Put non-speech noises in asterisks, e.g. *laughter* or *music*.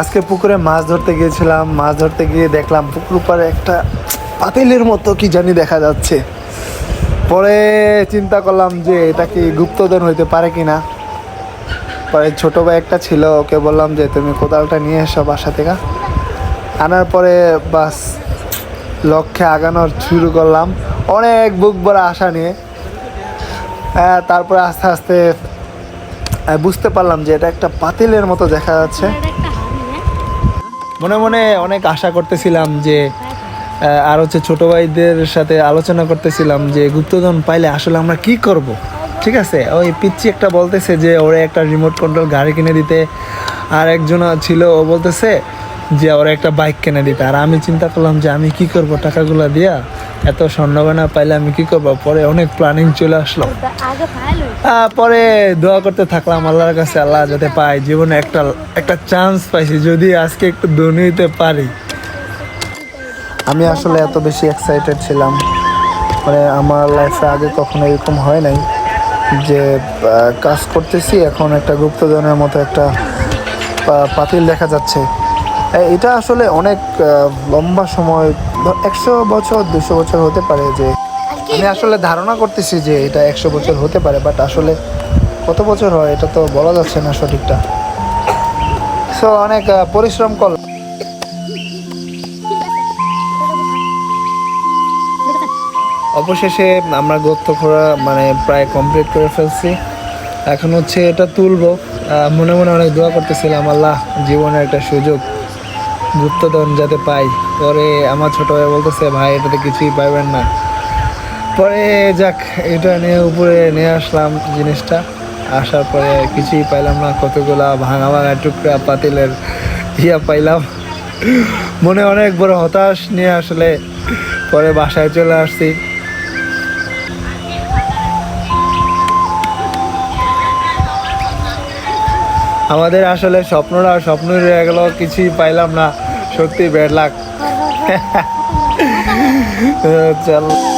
আজকে পুকুরে মাছ ধরতে গিয়েছিলাম, মাছ ধরতে গিয়ে দেখলাম পুকুর পাড়ে একটা পাতিলের মতো কি জানি দেখা যাচ্ছে। পরে চিন্তা করলাম যে এটা কি গুপ্তধন হইতে পারে কি না পরে ছোটো ভাই একটা ছিল, ওকে বললাম যে তুমি কোদালটা নিয়ে এসো বাসা থেকে। আনার পরে বাস লক্ষ্যে আগানোর শুরু করলাম। অনেক বুক ভরা আশা নিয়ে। হ্যাঁ তারপরে আস্তে আস্তে বুঝতে পারলাম যে এটা একটা পাতিলের মতো দেখা যাচ্ছে। মনে মনে অনেক আশা করতেছিলাম যে আর হচ্ছে ছোট ভাইদের সাথে আলোচনা করতেছিলাম যে, গুপ্তধন পাইলে আসলে আমরা কি করব? ঠিক আছে? ওই পিচ্ছি একটা বলতেছে যে, ওরে একটা রিমোট কন্ট্রোল গাড়ি কিনে দিতে। আর একজন ছিল, ও বলতেছে যে ওরা একটা বাইক কিনে দিতে আর আমি চিন্তা করলাম যে আমি কি করব? টাকাগুলো দিয়া এত স্বর্ণগয়না পাইলে আমি কি করব? পরে অনেক প্ল্যানিং চলে আসলো। পরে দোয়া করতে থাকলাম আল্লাহর কাছে, আল্লাহ যাতে পাই জীবনে একটা একটা চান্স পাইছি, যদি আজকে একটু হতে পারি। আমি আসলে এত বেশি এক্সাইটেড ছিলাম। মানে আমার লাইফে আগে কখনো এরকম হয় নাই যে কাজ করতেছি, এখন একটা গুপ্তজনের মতো একটা পাতিল দেখা যাচ্ছে। এটা আসলে অনেক লম্বা সময় একশো বছর দুশো বছর হতে পারে যে আমি আসলে ধারণা করতেছি যে এটা একশো বছর হতে পারে বাট আসলে কত বছর হয় এটা তো বলা যাচ্ছে না সঠিকটা। সো অনেক পরিশ্রম কর। অবশেষে আমরা গর্ত খোঁড়া মানে প্রায় কমপ্লিট করে ফেলছি। এখন হচ্ছে এটা তুলবো। মনে মনে অনেক দোয়া করতেছিলাম আল্লাহ জীবনের একটা সুযোগ গুপ্তধন যাতে পাই। পরে আমার ছোট ভাই বলতেছে, ভাই, এটাতে কিছুই পাইবেন না। পরে যাক, এটা নিয়ে উপরে নিয়ে আসলাম জিনিসটা। আসার পরে কিছুই পাইলাম না, কতগুলা ভাঙা ভাঙা টুকরা পাতিলের ইয়া পাইলাম। মনে অনেক বড় হতাশ নিয়ে আসলে পরে বাসায় চলে আসছি। আমাদের আসলে স্বপ্নটা স্বপ্ন রয়ে গেল কিছুই পাইলাম না। সত্যি ব্যাড লাগ *laughs* চল।